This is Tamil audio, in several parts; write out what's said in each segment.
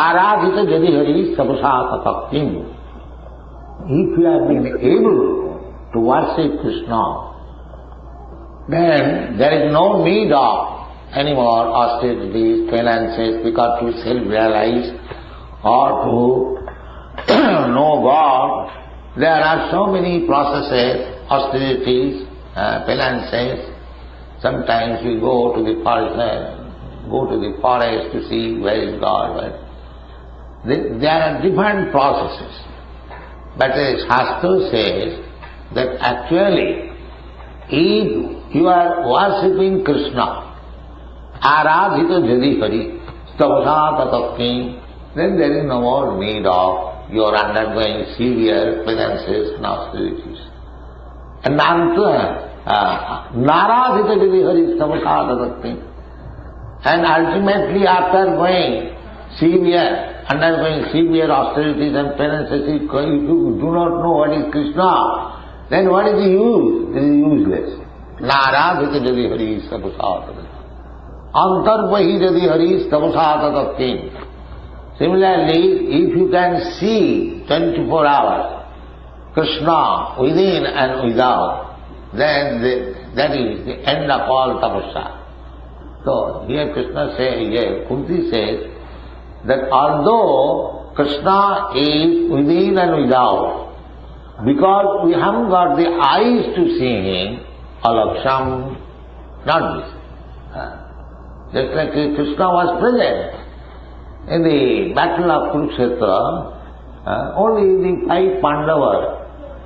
ಆರಾಧಿತ ಜದಿ If you have been able to worship Krishna, then there is no need of any more austerities, finances, because to self-realize or to know God, there are so many processes, austerities, uh, finances. Sometimes we go to the forest, go to the forest to see where is God. Where there are different processes. But the Shastra says that actually, if you are worshipping Krishna, aradhita jadi hari, stavasa tatakki, then there is no more need of your undergoing severe penances and austerities. And nanta, uh, naradhita jadi hari, stavasa tatakki. And ultimately after going severe, undergoing severe austerities and penances, if you do not know what is Krishna, then what is the use? It is useless. Similarly, if you can see 24 hours Krishna within and without, then that is the end of all tapasya. So here Krishna says, here Kunti says, that although Krishna is within and without, because we haven't got the eyes to see him, alaksham, not this. Just like Krishna was present in the battle of Kurukshetra, only the five Pandavas,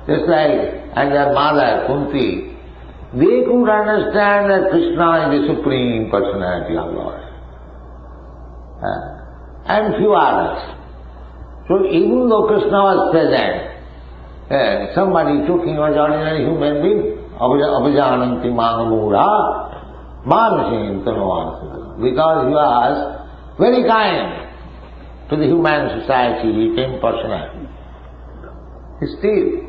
just like and their mother Kunti, they could understand that Krishna is the Supreme Personality of Lord. And few others. So even though Krishna was present, uh, somebody took him as ordinary human being, abhijananti manamura, manashin tanuvansa, because he was very kind to the human society, he came personally. Still,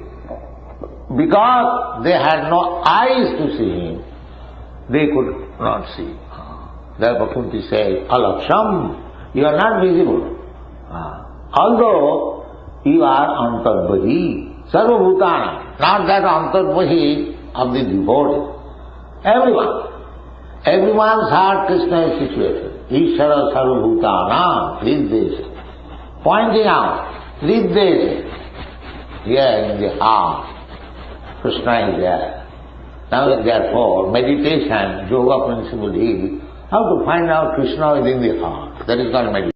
because they had no eyes to see him, they could not see. Therefore Kunti says, Alaksham, you are not visible. Ah. Although you are Antarbahi, Sarvabhutana, not that Antarbahi of the devotee. Everyone. Everyone's heart Krishna is situated. Ishara Sarvabhutana, Hriddesha. Pointing out, Hriddesha. Here in the heart, Krishna is there. Now therefore, meditation, yoga principle is how to find out Krishna within the heart. That is called meditation.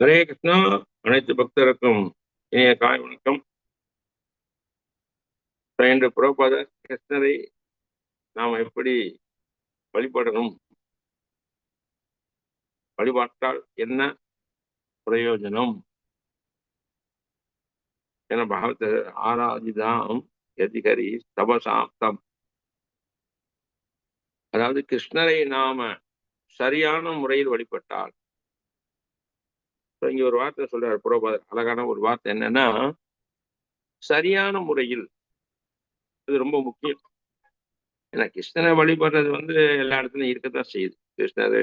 Hare Krishna. அனைத்து பக்தருக்கும் இனிய காய் வணக்கம். இன்று புறப்பாத கிருஷ்ணரை நாம் எப்படி வழிபடணும்? வழிபாட்டால் என்ன பிரயோஜனம்? என பாகவத ஆராதிதாம் எதிகரி தபசாப்தம். அதாவது கிருஷ்ணரை நாம சரியான முறையில் வழிபட்டால் இங்க ஒரு வார்த்தை சொல்றாரு புரோபாதர் அழகான ஒரு வார்த்தை என்னன்னா சரியான முறையில் இது ரொம்ப முக்கியம். ஏன்னா கிருஷ்ணரை வழிபடுறது வந்து எல்லா இடத்துலயும் இருக்கத்தான் செய்யுது. கிருஷ்ணர்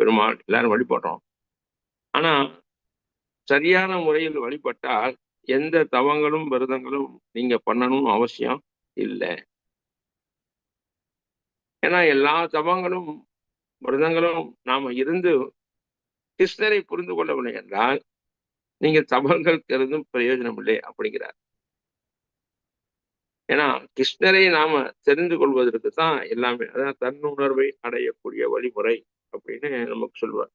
பெருமாள் எல்லாரும் வழிபடுறோம். ஆனா சரியான முறையில் வழிபட்டால் எந்த தவங்களும் விரதங்களும் நீங்க பண்ணணும்னு அவசியம் இல்லை. ஏன்னா எல்லா தவங்களும் விரதங்களும் நாம இருந்து கிருஷ்ணரை புரிந்து கொள்ளவில்லை என்றால் நீங்க தபங்கள் கருதும் பிரயோஜனம் இல்லை அப்படிங்கிறார். ஏன்னா கிருஷ்ணரை நாம தெரிந்து கொள்வதற்கு தான் எல்லாமே அதான் தன்னுணர்வை அடையக்கூடிய வழிமுறை அப்படின்னு நமக்கு சொல்வார்.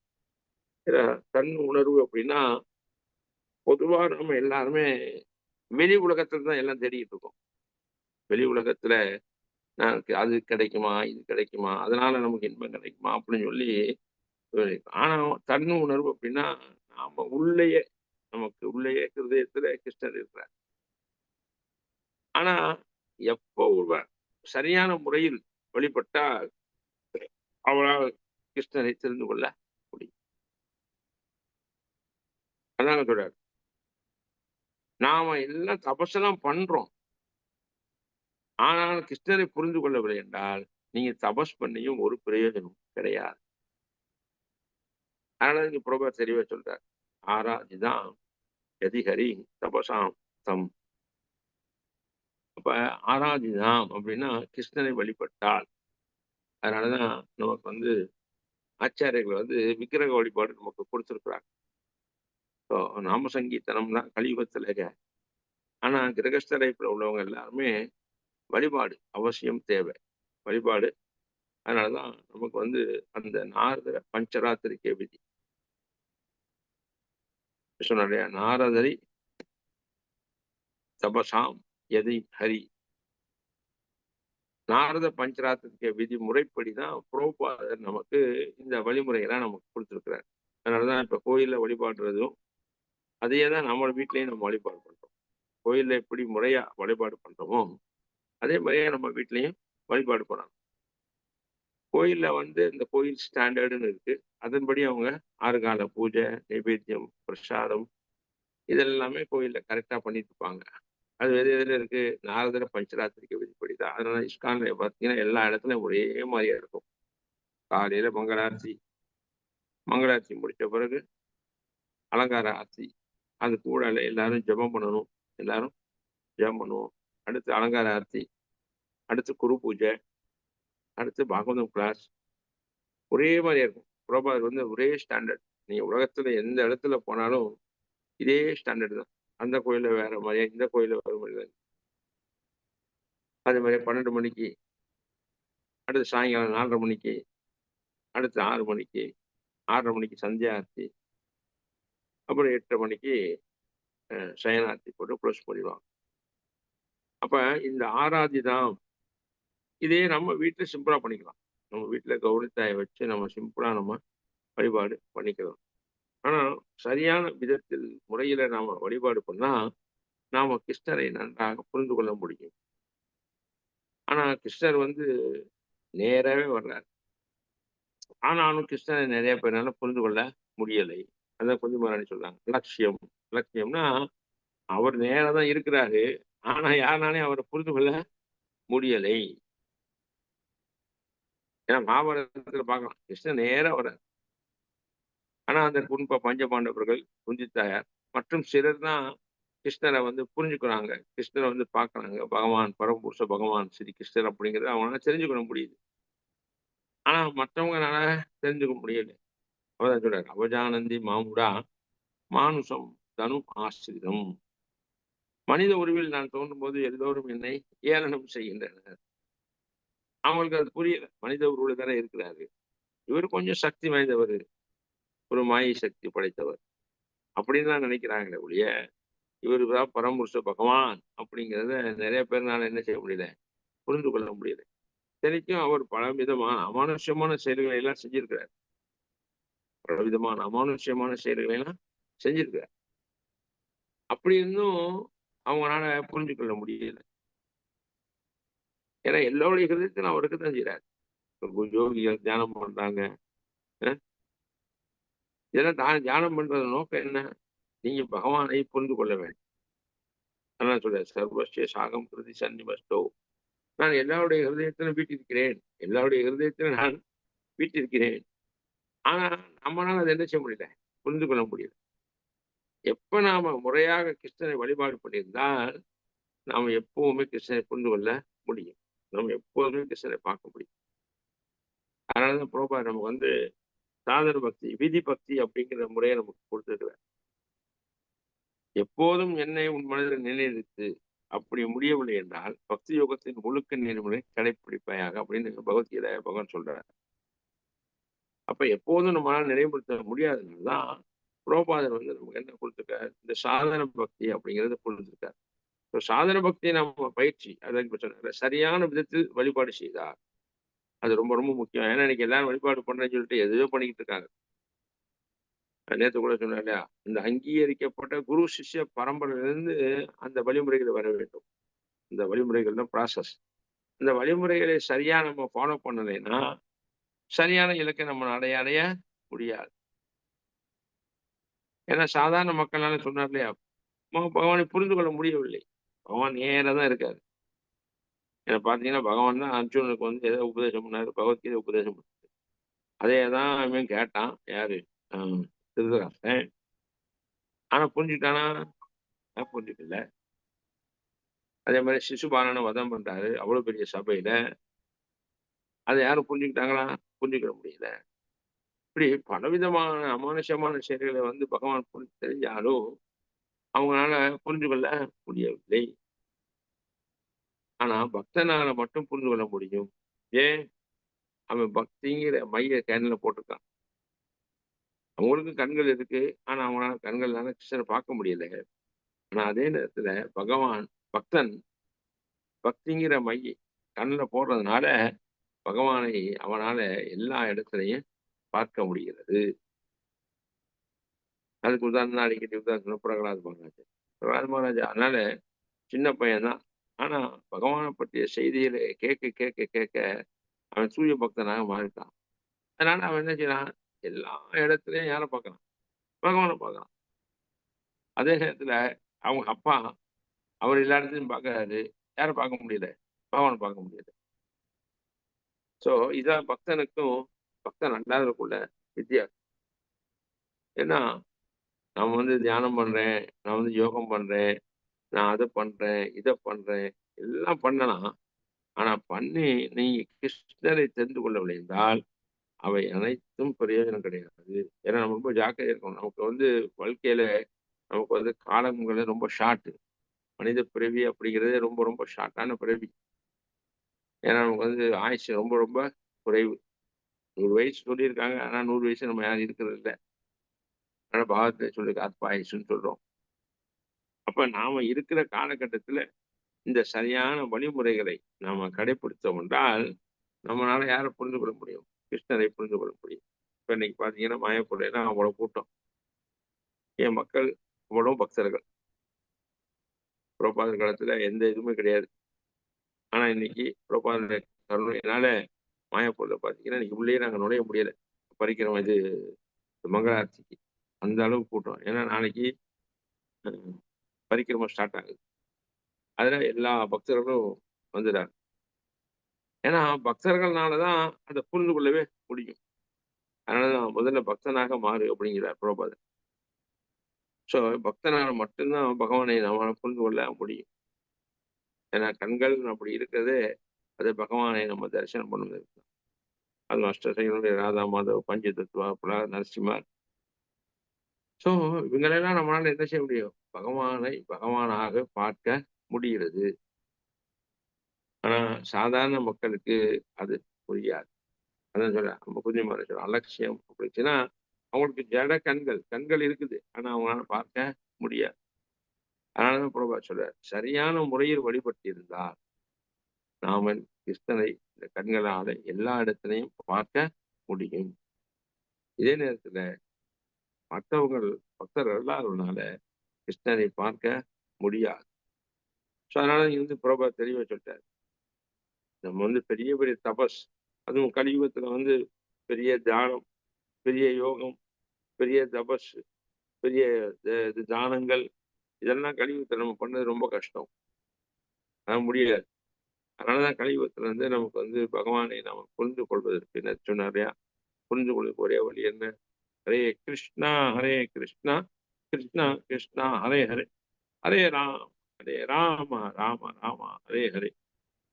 தன் உணர்வு அப்படின்னா பொதுவா நம்ம எல்லாருமே வெளி உலகத்துல தான் எல்லாம் தேடிட்டு இருக்கோம். வெளி உலகத்துல நமக்கு அது கிடைக்குமா இது கிடைக்குமா அதனால நமக்கு இன்பம் கிடைக்குமா? அப்படின்னு சொல்லி ஆனா தன் உணர்வு அப்படின்னா நாம உள்ளேயே நமக்கு உள்ளேயே ஹிருதயத்துல கிருஷ்ணர் இருக்கிறார். ஆனா எப்போ சரியான முறையில் வழிபட்டா அவரால் கிருஷ்ணரை தெரிந்து கொள்ள முடியும். அதாங்க சொல்றாரு. நாம எல்லாம் தபசெல்லாம் பண்றோம். ஆனால் கிருஷ்ணரை புரிந்து கொள்ளவில்லை என்றால் நீங்க தபஸ் பண்ணியும் ஒரு பிரயோஜனம் கிடையாது. அதனால இங்க பிரபா தெளிவா சொல்றார். ஆராதிதான் எதிஹரி தபசாம் தம். அப்ப ஆராதிதாம் அப்படின்னா கிருஷ்ணனை வழிபட்டால். அதனாலதான் நமக்கு வந்து ஆச்சாரியர்கள் வந்து விக்கிரக வழிபாடு நமக்கு கொடுத்துருக்குறாங்க. ஸோ நாம சங்கீதனம் தான் கலியுகத்துல ஆனா கிரகஸ்த லைஃப்ல உள்ளவங்க எல்லாருமே வழிபாடு அவசியம் தேவை. வழிபாடு. அதனாலதான் நமக்கு வந்து அந்த நாரத பஞ்சராத்திரிக்கை விதி. சொன்னாரு நாரதரி தபசாம் எதை ஹரி. நாரத பஞ்சராத்திரிக்க விதி முறைப்படிதான் புரோபாதர் நமக்கு இந்த வழிமுறையெல்லாம் நமக்கு கொடுத்துருக்கிறார். அதனாலதான் இப்ப கோயில்ல வழிபாடுறதும் அதையே தான் நம்ம வீட்லயும் நம்ம வழிபாடு பண்றோம். கோயில்ல எப்படி முறையா வழிபாடு பண்றோமோ அதே மாதிரியே நம்ம வீட்லயும் வழிபாடு பண்ணணும். கோயிலில் வந்து இந்த கோயில் ஸ்டாண்டர்டுன்னு இருக்குது அதன்படி அவங்க ஆறு கால பூஜை நைவேத்தியம் பிரசாதம் இதெல்லாமே கோயிலில் கரெக்டாக பண்ணிட்டு இருப்பாங்க அது எது எதில் இருக்குது நாரதர பஞ்சராத்திரிக்கு விதிப்படி தான் அதனால் இஸ்கானில் பார்த்தீங்கன்னா எல்லா இடத்துலையும் ஒரே மாதிரியாக இருக்கும். காலையில் மங்களாரத்தி மங்களாரத்தி முடித்த பிறகு அலங்கார ஆர்த்தி அது கூட எல்லாரும் ஜெபம் பண்ணணும். எல்லாரும் ஜெபம் பண்ணுவோம். அடுத்து அலங்கார ஆர்த்தி அடுத்து குரு பூஜை அடுத்து பாகவதம் கிளாஸ் ஒரே மாதிரியா இருக்கும். புரோபாதர் வந்து ஒரே ஸ்டாண்டர்ட் நீங்க உலகத்துல எந்த இடத்துல போனாலும் இதே ஸ்டாண்டர்ட் தான். அந்த கோயில்ல வேற மாதிரியா இந்த கோயில்ல வேற மாதிரி அதே மாதிரி பன்னெண்டு மணிக்கு அடுத்து சாயங்காலம் நாலரை மணிக்கு அடுத்து ஆறு மணிக்கு ஆறரை மணிக்கு சந்தியா ஆர்த்தி அப்புறம் எட்டரை மணிக்கு சயனார்த்தி போட்டு க்ளோஸ் பண்ணிடுவாங்க. அப்ப இந்த ஆராதி தான் இதே நம்ம வீட்டில் சிம்பிளா பண்ணிக்கலாம். நம்ம வீட்டில் கௌரித்தாயை வச்சு நம்ம சிம்பிளா நம்ம வழிபாடு பண்ணிக்கலாம். ஆனா சரியான விதத்தில் முறையில நாம வழிபாடு பண்ணா நாம கிருஷ்ணரை நன்றாக புரிந்து கொள்ள முடியும். ஆனா கிருஷ்ணர் வந்து நேராவே வர்றார். ஆனாலும் கிருஷ்ணரை நிறைய பேரால புரிந்து கொள்ள முடியலை. அதான் கொஞ்சம் மாறாணி சொல்றாங்க. லட்சியம். லட்சியம்னா அவர் நேரா தான் இருக்கிறாரு. ஆனா யாருனாலையும் அவரை புரிந்து கொள்ள முடியலை. ஏன்னா மகாபாரதத்துல பார்க்கலாம் கிருஷ்ணன் நேரம் வர ஆனா அந்த குடும்ப பஞ்ச பாண்டவர்கள் குஞ்சித்தாயார் மற்றும் சிலர் தான் கிருஷ்ணரை வந்து புரிஞ்சுக்கிறாங்க. கிருஷ்ணரை வந்து பார்க்குறாங்க. பகவான் பரமபுருஷ பகவான் ஸ்ரீ கிருஷ்ணர் அப்படிங்கிறத அவங்களால தெரிஞ்சுக்கொள்ள முடியுது. ஆனா மற்றவங்கனால தெரிஞ்சுக்க முடியல. அவதான் சொல்றாரு அவஜானந்தி மாமுடா மானுஷம் தனு ஆசிரிதம். மனித உருவில் நான் தோன்றும் போது எல்லோரும் என்னை ஏளனம் செய்கின்றனர். அவங்களுக்கு அது புரியல. மனித உருவில் தானே இருக்கிறாரு. இவர் கொஞ்சம் சக்தி வாய்ந்தவர். ஒரு மாய சக்தி படைத்தவர். அப்படின்னு தான் நினைக்கிறாங்களே ஒழிய இவர் தான் பரமபுருஷ பகவான் அப்படிங்கிறத நிறைய பேர்னால என்ன செய்ய முடியல புரிந்து கொள்ள முடியல. இத்தனைக்கும் அவர் பல விதமான அமானுஷ்யமான செயல்களை எல்லாம் செஞ்சிருக்கிறார். பல விதமான அமானுஷ்யமான செயல்களை எல்லாம் செஞ்சிருக்கிறார். அப்படி இருந்தும் அவங்களால புரிஞ்சு கொள்ள முடியல. ஏன்னா எல்லோருடைய ஹிருதயத்திலும் அவருக்கு தான் செய்யறாரு இப்ப யோகிகள் தியானம் பண்றாங்க. அஹ் இதெல்லாம் தான் தியானம் பண்றது நோக்கம் என்ன? நீங்க பகவானை புரிந்து கொள்ள வேண்டும். அதான் சொல்ற சர்வஸ்ய சாகம் பிரதி சன்னிபஸ்டோ நான் எல்லாருடைய ஹிருதயத்திலும் வீட்டிருக்கிறேன். எல்லாருடைய ஹிருதயத்திலும் நான் வீட்டிருக்கிறேன். ஆனா நம்மளால அதை என்ன செய்ய முடியல? புரிந்து கொள்ள முடியல. எப்ப நாம முறையாக கிருஷ்ணனை வழிபாடு பண்ணியிருந்தால் நாம எப்பவுமே கிருஷ்ணனை புரிந்து கொள்ள முடியும். நம்ம எப்போதுமே கிருஷ்ணனை பார்க்க முடியும். அதனாலதான் புரோபா நமக்கு வந்து சாதன பக்தி விதி பக்தி அப்படிங்கிற முறையை நமக்கு கொடுத்துருக்கிறார். எப்போதும் என்னை உன் மனதில் நிலைநிறுத்து அப்படி முடியவில்லை என்றால் பக்தி யோகத்தின் ஒழுக்க நெறிமுறை கடைப்பிடிப்பாயாக அப்படின்னு பகவத்கீதை பகவான் சொல்றார். அப்ப எப்போதும் நம்மளால நினைவுபடுத்த முடியாததுனால தான் புரோபாதர் வந்து நமக்கு என்ன கொடுத்துருக்காரு? இந்த சாதன பக்தி அப்படிங்கிறத கொடுத்துருக்காரு. இப்போ சாதன பக்தி நம்ம பயிற்சி அதான் சரியான விதத்தில் வழிபாடு செய்தா அது ரொம்ப ரொம்ப முக்கியம். ஏன்னா இன்னைக்கு எல்லாரும் வழிபாடு பண்றேன்னு சொல்லிட்டு எதுவோ பண்ணிக்கிட்டு இருக்காங்க. நேற்று கூட சொன்னேன் இல்லையா? இந்த அங்கீகரிக்கப்பட்ட குரு சிஷ்ய பரம்பரையிலிருந்து அந்த வழிமுறைகள் வர வேண்டும். இந்த வழிமுறைகள் தான் ப்ராசஸ் இந்த வழிமுறைகளை சரியா நம்ம ஃபாலோ பண்ணலைன்னா சரியான இலக்கை நம்ம அடைய அடைய முடியாது. ஏன்னா சாதாரண மக்களால சொன்னார் இல்லையா? பகவானை புரிந்து கொள்ள முடியவில்லை. பகவான் நேராக தான் இருக்காரு. ஏன்னா பார்த்தீங்கன்னா பகவான் தான் அர்ஜுனனுக்கு வந்து ஏதோ உபதேசம் பண்ணாரு பகவத்கீதை உபதேசம் பண்ணாரு. அதே தான் அவன் கேட்டான் யாரு? ஆஹ் திருதராஷ்டிரன். ஆனா புரிஞ்சுட்டானா புரிஞ்சுக்கல. அதே மாதிரி சிசுபாலனை வதம் பண்றாரு அவ்வளவு பெரிய சபையில. அதை யாரும் புரிஞ்சுக்கிட்டாங்களா? புரிஞ்சுக்கிட முடியல. இப்படி பலவிதமான அமானுஷமான செயல்களை வந்து பகவான் புரிஞ்சு தெரிஞ்சாலும் அவங்களால புரிஞ்சு கொள்ள முடியவில்லை. ஆனா பக்தனால மட்டும் புரிந்து கொள்ள முடியும். ஏன்? அவன் பக்திங்கிற மைய கேன்ல போட்டிருக்கான். அவங்களுக்கு கண்கள் இருக்கு. ஆனா அவங்களால கண்கள்னால கிருஷ்ணரை பார்க்க முடியல. ஆனா அதே நேரத்துல பகவான் பக்தன் பக்திங்கிற மைய கண்ணில் போடுறதுனால பகவானை அவனால எல்லா இடத்துலையும் பார்க்க முடிகிறது. அதுக்கு உதாரணம் அடிக்கடி உதாரணம் பிரகலாத் மகாராஜா பிரகலாத் மகாராஜா அதனால சின்ன பையன்தான் ஆனா பகவானை பற்றிய செய்திகளை கேட்க கேட்க கேட்க அவன் சூரிய பக்தனாக மாறிட்டான். அதனால அவன் என்ன செய்யறான்? எல்லா இடத்துலயும் யாரை பார்க்கலாம் பகவானை பார்க்கலாம் அதே நேரத்துல அவங்க அப்பா அவர் எல்லா இடத்துலையும் பார்க்கறாரு. யாரை பார்க்க முடியல? பகவானை பார்க்க முடியல. சோ இதான் பக்தனுக்கும் பக்தன் அல்லாதவருக்குள்ள வித்தியாசம். ஏன்னா நான் வந்து தியானம் பண்றேன் நான் வந்து யோகம் பண்றேன் நான் அதை பண்றேன் இதை பண்றேன் எல்லாம் பண்ணலாம். ஆனா பண்ணி நீ கிருஷ்ணரை தெரிந்து கொள்ளவில்லை என்றால் அவை அனைத்தும் பிரயோஜனம் கிடையாது. ஏன்னா நம்ம ரொம்ப ஜாக்கிரதையா இருக்கணும். நமக்கு வந்து வாழ்க்கையில நமக்கு வந்து காலங்கள் ரொம்ப ஷார்ட் மனித பிறவி அப்படிங்கிறதே ரொம்ப ரொம்ப ஷார்ட்டான பிறவி. ஏன்னா நமக்கு வந்து ஆயுசு ரொம்ப ரொம்ப குறைவு. நூறு வயசு சொல்லியிருக்காங்க. ஆனால் நூறு வயசு நம்ம யாரும் இருக்கிறது இல்லை. ஆனா பாகத்தை சொல்லி ஆத்மா சொல்றோம். அப்ப நாம இருக்கிற காலகட்டத்துல இந்த சரியான வழிமுறைகளை நாம கடைபிடித்தோம் என்றால் நம்மளால யாரை புரிந்து கொள்ள முடியும்? கிருஷ்ணரை புரிந்து கொள்ள முடியும். இப்ப இன்னைக்கு பாத்தீங்கன்னா மாயப்பூர்ல அவ்வளவு கூட்டம். என் மக்கள் அவ்வளவு பக்தர்கள்? புரோபாதர் காலத்துல எந்த இதுவுமே கிடையாது. ஆனா இன்னைக்கு புரோபாதர் கருணையினால மாயப்பூர்ல பாத்தீங்கன்னா இன்னைக்கு உள்ளே நாங்க நுழைய முடியல. பறிக்கிறோம் இது மங்களார்த்திக்கு. அந்த அளவு கூட்டம். ஏன்னா நாளைக்கு பரிக்கிரமம் ஸ்டார்ட் ஆகுது. அதில் எல்லா பக்தர்களும் வந்துடுறாங்க ஏன்னா பக்தர்கள்னாலதான் அதை புரிந்து கொள்ளவே முடியும். அதனாலதான் முதல்ல பக்தனாக மாறு அப்படிங்கிறார் புரோபாதர் ஸோ பக்தனால மட்டும்தான் பகவானை நம்மளால புரிந்து கொள்ள முடியும். ஏன்னா கண்கள் அப்படி இருக்கிறதே அது பகவானை நம்ம தரிசனம் பண்ணுவதற்கு தான். அது அஷ்டசைகளுடைய ராதா மாதவ் பஞ்ச தத்துவா புலா நரசிம்மார் ஸோ இவங்களெல்லாம் நம்மளால என்ன செய்ய முடியும்? பகவானை பகவானாக பார்க்க முடிகிறது. ஆனா சாதாரண மக்களுக்கு அது புரியாது. அதான் சொல்ல நம்ம கொஞ்சம் சொல்ல அலட்சியம் அப்படிச்சுன்னா அவங்களுக்கு ஜட கண்கள் கண்கள் இருக்குது. ஆனா அவங்களால பார்க்க முடியாது. அதனாலதான் பிரபா சொல்ற சரியான முறையில் வழிபட்டிருந்தால் நாம கிருஷ்ணனை இந்த கண்களால எல்லா இடத்துலையும் பார்க்க முடியும். இதே நேரத்துல மற்றவங்கள் பக்தர்கள் இல்லாததுனால கிருஷ்ணனை பார்க்க முடியாது. ஸோ அதனால இருந்து வந்து பிரபா தெளிவாக சொல்லிட்டாரு. நம்ம வந்து பெரிய பெரிய தபஸ் அதுவும் கலியுகத்துல வந்து பெரிய தியானம் பெரிய யோகம் பெரிய தபஸ் பெரிய இது தானங்கள் இதெல்லாம் கலியுகத்துல நம்ம பண்ணது ரொம்ப கஷ்டம். அது முடியாது. அதனாலதான் கலியுகத்துல வந்து நமக்கு வந்து பகவானை நாம் புரிந்து கொள்வதற்கு என்ன சொன்னாரியா புரிந்து கொள்வதற்கு ஒரே வழி என்ன? ஹரே கிருஷ்ணா ஹரே கிருஷ்ணா கிருஷ்ணா கிருஷ்ணா ஹரே ஹரே. ஹரே ராம் ஹரே ராம ராம ராம ஹரே ஹரே.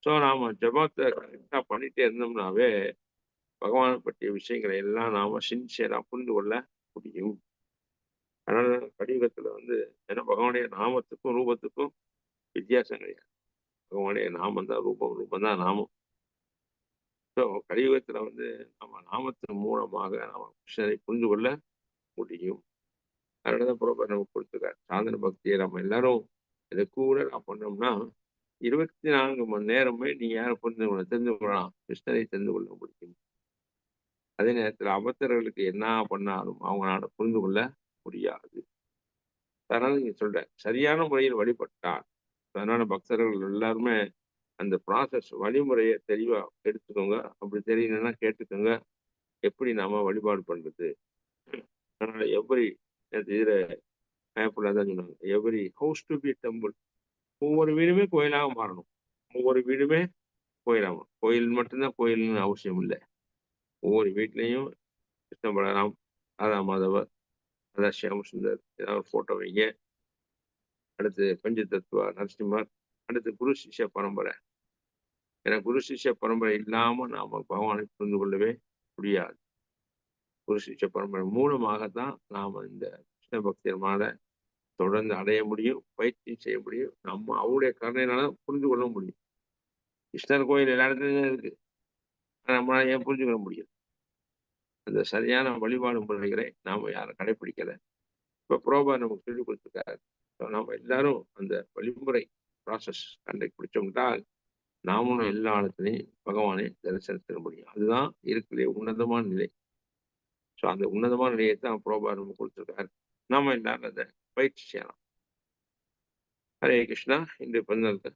ஸோ நாம ஜபத்தை கரெக்டாக பண்ணிட்டே இருந்தோம்னாவே பகவானை பற்றிய விஷயங்களை எல்லாம் நாம சின்சியராக புரிந்து கொள்ள முடியும். அதனால கலியுகத்துல வந்து ஏன்னா பகவானுடைய நாமத்துக்கும் ரூபத்துக்கும் வித்தியாசம் கிடையாது. பகவானுடைய நாமம் தான் ரூபம் ரூபம் தான் நாமம். ஸோ கலியுகத்தில் வந்து நம்ம நாமத்தின் மூலமாக நம்ம கிருஷ்ணரை புரிந்து கொள்ள முடியும். அதனாலதான் புறப்பட நமக்கு கொடுத்துருக்காரு. சாதன பக்தியை நம்ம எல்லாரும் இதை கூட நான் பண்ணோம்னா இருபத்தி நான்கு மணி நேரமே நீ யாரை புரிந்து கொள்ள தெரிந்து கொள்ளலாம். கிருஷ்ணரை தெரிந்து கொள்ள முடியும். அதே நேரத்தில் அபத்தர்களுக்கு என்ன பண்ணாலும் அவங்களால புரிந்து கொள்ள முடியாது. அதனால நீங்க சொல்ற சரியான முறையில் வழிபட்டால் அதனால பக்தர்கள் எல்லாருமே அந்த ப்ராசஸ் வழிமுறையை தெளிவாக எடுத்துக்கோங்க. அப்படி தெரியலன்னா கேட்டுக்கோங்க. எப்படி நாம் வழிபாடு பண்ணுறது அதனால் எவ்ரி இதில் ஆப்பிள் தான் சொன்னாங்க. Every house to be temple ஒவ்வொரு வீடுமே கோயிலாக மாறணும். ஒவ்வொரு வீடுமே கோயிலாக கோயில் மட்டும்தான் கோயில்னு அவசியம் இல்லை. ஒவ்வொரு வீட்லேயும் கிருஷ்ண பலராம் ராதா மாதவர் ராதா சியாம சுந்தர் ஏதாவது ஒரு ஃபோட்டோ வைங்க. அடுத்து பஞ்ச தத்துவா நரசிம்மர் அடுத்து குரு சிஷ்ய பரம்பரை. ஏன்னா குரு சிஷ்ய பரம்பரை இல்லாமல் நாம் பகவானை புரிந்து கொள்ளவே முடியாது. குரு சிஷ்ய பரம்பரை மூலமாகத்தான் நாம் இந்த கிருஷ்ண பக்தியமான தொடர்ந்து அடைய முடியும் பயிற்சி செய்ய முடியும் நம்ம அவருடைய கருணையினால புரிந்து கொள்ள முடியும். கிருஷ்ணர் கோயில் எல்லா இடத்துலையும் இருக்கு. ஆனா நம்மளால ஏன் புரிஞ்சுக்கொள்ள முடியும் அந்த சரியான வழிபாடு முறைகளை நாம் யாரும் கடைபிடிக்கல இப்போ புரோபா நமக்கு சொல்லிக் கொடுத்துருக்காரு. நம்ம எல்லாரும் அந்த வழிமுறை ப்ராசஸ் கண்டுபிடிச்சோம்னால் நாமளும் எல்லா இடத்துலையும் பகவானை தரிசனத்திட முடியும் அதுதான் இருக்கிற உன்னதமான நிலை. ஸோ அந்த உன்னதமான நிலையை தான் புரோபா கொடுத்துருக்காரு. நாம எல்லாரும் அதை பயிற்சி செய்யலாம். ஹரே கிருஷ்ணா இன்று பிறந்த